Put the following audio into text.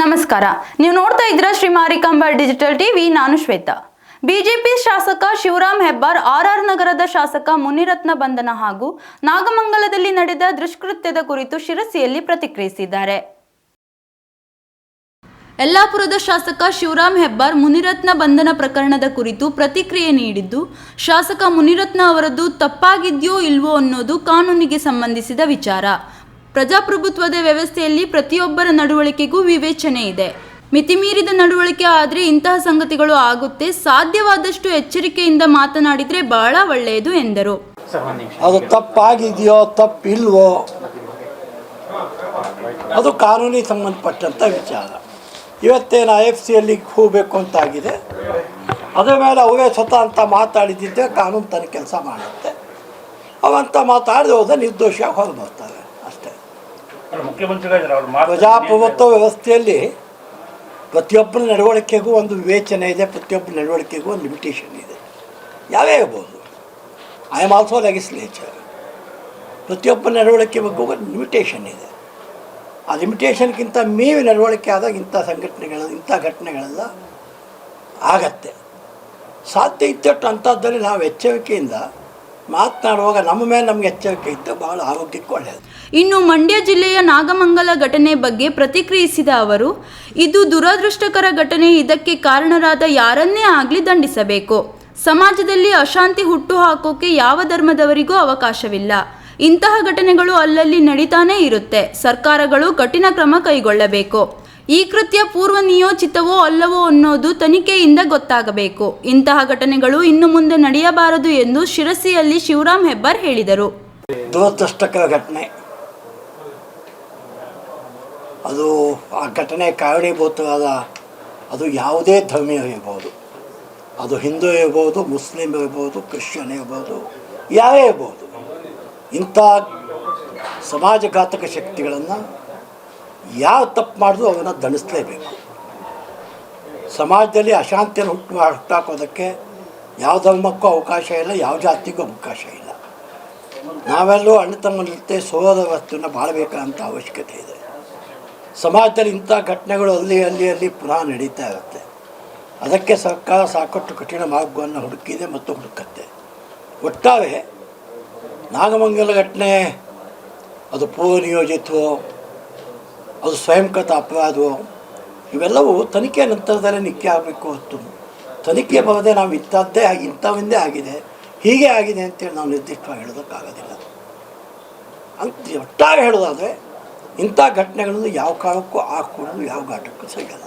ನಮಸ್ಕಾರ. ನೀವು ನೋಡ್ತಾ ಇದ್ರ ಶ್ರೀ ಮಾರಿಕಾಂಬ ಡಿಜಿಟಲ್ ಟಿವಿ, ನಾನು ಶ್ವೇತಾ. ಬಿಜೆಪಿ ಶಾಸಕ ಶಿವರಾಮ್ ಹೆಬ್ಬಾರ್ ಆರ್ಆರ್ ನಗರದ ಶಾಸಕ ಮುನಿರತ್ನ ಬಂಧನ ಹಾಗೂ ನಾಗಮಂಗಲದಲ್ಲಿ ನಡೆದ ದುಷ್ಕೃತ್ಯದ ಕುರಿತು ಶಿರಸಿಯಲ್ಲಿ ಪ್ರತಿಕ್ರಿಯಿಸಿದ್ದಾರೆ. ಯಲ್ಲಾಪುರದ ಶಾಸಕ ಶಿವರಾಮ್ ಹೆಬ್ಬಾರ್ ಮುನಿರತ್ನ ಬಂಧನ ಪ್ರಕರಣದ ಕುರಿತು ಪ್ರತಿಕ್ರಿಯೆ ನೀಡಿದ್ದು, ಶಾಸಕ ಮುನಿರತ್ನ ಅವರದ್ದು ತಪ್ಪಾಗಿದ್ಯೋ ಇಲ್ವೋ ಅನ್ನೋದು ಕಾನೂನಿಗೆ ಸಂಬಂಧಿಸಿದ ವಿಚಾರ. ಪ್ರಜಾಪ್ರಭುತ್ವದ ವ್ಯವಸ್ಥೆಯಲ್ಲಿ ಪ್ರತಿಯೊಬ್ಬರ ನಡವಳಿಕೆಗೂ ವಿವೇಚನೆ ಇದೆ. ಮಿತಿಮೀರಿದ ನಡವಳಿಕೆ ಆದರೆ ಇಂತಹ ಸಂಗತಿಗಳು ಆಗುತ್ತೆ. ಸಾಧ್ಯವಾದಷ್ಟು ಎಚ್ಚರಿಕೆಯಿಂದ ಮಾತನಾಡಿದರೆ ಬಹಳ ಒಳ್ಳೆಯದು ಎಂದರು. ಅದು ತಪ್ಪಾಗಿದೆಯೋ ತಪ್ಪಿಲ್ವೋ? ಅದು ಕಾನೂನಿಗೆ ಸಂಬಂಧಪಟ್ಟಂಥ ವಿಚಾರ. ಇವತ್ತೇನು ಐ ಎಫ್ ಸಿಯಲ್ಲಿ ಹೋಗಬೇಕು ಅಂತಾಗಿದೆ. ಅದರ ಮೇಲೆ ಅವೇ ಸ್ವತಃ ಅಂತ ಮಾತಾಡಿದ್ದಿದ್ದೆ ಕಾನೂನು ತನ್ನ ಕೆಲಸ ಮಾಡುತ್ತೆ. ಅವಂತ ಮಾತಾಡಿದ ಹೋದ ನಿರ್ದೋಷ ಹೊರ ಪ್ರಜಾಪ್ರಭುತ್ವ ವ್ಯವಸ್ಥೆಯಲ್ಲಿ ಪ್ರತಿಯೊಬ್ಬರ ನಡವಳಿಕೆಗೂ ಒಂದು ವಿವೇಚನೆ ಇದೆ ಪ್ರತಿಯೊಬ್ಬರ ನಡವಳಿಕೆಗೂ ಒಂದು ಲಿಮಿಟೇಷನ್ ಇದೆ. ಯಾವೇ ಇರ್ಬೋದು ಐ ಆಮ್ ಆಲ್ಸೋ ಲೆಗಿಸ್ಲೇಚರ್ ಪ್ರತಿಯೊಬ್ಬ ನಡವಳಿಕೆ ಬಗ್ಗೆ ಒಂದು ಲಿಮಿಟೇಷನ್ ಇದೆ. ಆ ಲಿಮಿಟೇಷನ್ಗಿಂತ ಮೇವಿ ನಡವಳಿಕೆ ಆದಾಗ ಇಂಥ ಸಂಘಟನೆಗಳ ಇಂಥ ಘಟನೆಗಳೆಲ್ಲ ಆಗತ್ತೆ. ಸಾಧ್ಯ ಇದ್ದಷ್ಟು ಅಂಥದ್ದಲ್ಲಿ ನಾವು ಎಚ್ಚರಿಕೆಯಿಂದ ಮಾತನಾಡುವಾಗ ನಮ್ಮ ಮೇಲೆ ನಮಗೆ ಎಚ್ಚರಿಕೆ ಇತ್ತು ಬಹಳ ಆರೋಗ್ಯಕ್ಕೆ ಒಳ್ಳೆಯದು. ಇನ್ನು ಮಂಡ್ಯ ಜಿಲ್ಲೆಯ ನಾಗಮಂಗಲ ಘಟನೆ ಬಗ್ಗೆ ಪ್ರತಿಕ್ರಿಯಿಸಿದ ಅವರು, ಇದು ದುರದೃಷ್ಟಕರ ಘಟನೆ, ಇದಕ್ಕೆ ಕಾರಣರಾದ ಯಾರನ್ನೇ ಆಗಲಿ ದಂಡಿಸಬೇಕು. ಸಮಾಜದಲ್ಲಿ ಅಶಾಂತಿ ಹುಟ್ಟು ಹಾಕೋಕೆ ಯಾವ ಧರ್ಮದವರಿಗೂ ಅವಕಾಶವಿಲ್ಲ. ಇಂತಹ ಘಟನೆಗಳು ಅಲ್ಲಲ್ಲಿ ನಡೀತಾನೇ ಇರುತ್ತೆ. ಸರ್ಕಾರಗಳು ಕಠಿಣ ಕ್ರಮ ಕೈಗೊಳ್ಳಬೇಕು. ಈ ಕೃತ್ಯ ಪೂರ್ವ ನಿಯೋಜಿತವೋ ಅಲ್ಲವೋ ಅನ್ನೋದು ತನಿಖೆಯಿಂದ ಗೊತ್ತಾಗಬೇಕು. ಇಂತಹ ಘಟನೆಗಳು ಇನ್ನು ಮುಂದೆ ನಡೆಯಬಾರದು ಎಂದು ಶಿರಸಿಯಲ್ಲಿ ಶಿವರಾಮ್ ಹೆಬ್ಬಾರ್ ಹೇಳಿದರು. ಘಟನೆ. ಅದು ಆ ಘಟನೆ ಕಾರಣೀಭೂತವಾದ, ಅದು ಯಾವುದೇ ಧರ್ಮ ಇರ್ಬೋದು. ಅದು ಹಿಂದೂ ಇರ್ಬೋದು, ಮುಸ್ಲಿಂ ಇರ್ಬೋದು, ಕ್ರಿಶ್ಚಿಯನ್ ಇರ್ಬೋದು, ಯಾರೇ ಇರ್ಬೋದು. ಇಂಥ ಸಮಾಜಘಾತಕ ಶಕ್ತಿಗಳನ್ನು ಯಾವ ತಪ್ಪು ಮಾಡಿದ್ರು ಅವನ್ನ ದಂಡಿಸಲೇಬೇಕು. ಸಮಾಜದಲ್ಲಿ ಅಶಾಂತಿಯನ್ನು ಹುಟ್ಟು ಹುಟ್ಟಾಕೋದಕ್ಕೆ ಯಾವ ಧರ್ಮಕ್ಕೂ ಅವಕಾಶ ಇಲ್ಲ, ಯಾವ ಜಾತಿಗೂ ಅವಕಾಶ ಇಲ್ಲ. ನಾವೆಲ್ಲರೂ ಅಣ್ಣ ತಮ್ಮನಂತೆ ಸೋದರ ವಸ್ತುವನ್ನು ಬಾಳಬೇಕಂತ ಅವಶ್ಯಕತೆ ಇದೆ. ಸಮಾಜದಲ್ಲಿ ಇಂಥ ಘಟನೆಗಳು ಅಲ್ಲಿ ಅಲ್ಲಿ ಅಲ್ಲಿ ಪುನಃ ನಡೀತಾ ಇರುತ್ತೆ. ಅದಕ್ಕೆ ಸರ್ಕಾರ ಸಾಕಷ್ಟು ಕಠಿಣ ಮಾರ್ಗವನ್ನು ಹುಡುಕಿದೆ ಮತ್ತು ಹುಡುಕತ್ತೆ. ಒಟ್ಟಾರೆ ನಾಗಮಂಗಲ ಘಟನೆ, ಅದು ಪೂರ್ವ ನಿಯೋಜಿತವೋ ಅದು ಸ್ವಯಂಕೃತ ಅಪರಾಧವೋ ಇವೆಲ್ಲವೂ ತನಿಖೆ ನಂತರದಲ್ಲೇ ನಿಕ್ಕೆ ಆಗಬೇಕು ಹೊತ್ತು. ತನಿಖೆ ಬರದೆ ನಾವು ಇಂಥದ್ದೇ ಇಂಥವಿಂದೇ ಆಗಿದೆ, ಹೀಗೆ ಆಗಿದೆ ಅಂತೇಳಿ ನಾವು ನಿರ್ದಿಷ್ಟವಾಗಿ ಹೇಳೋದಕ್ಕಾಗೋದಿಲ್ಲ. ಅಂತ ಒಟ್ಟಾಗಿ ಹೇಳೋದಾದರೆ ಇಂಥ ಘಟನೆಗಳನ್ನು ಯಾವ ಕಾಲಕ್ಕೂ ಆಗಕೂಡದು ಯಾವ ಘಾಟಕ್ಕೂ ಸಿಗಲ್ಲ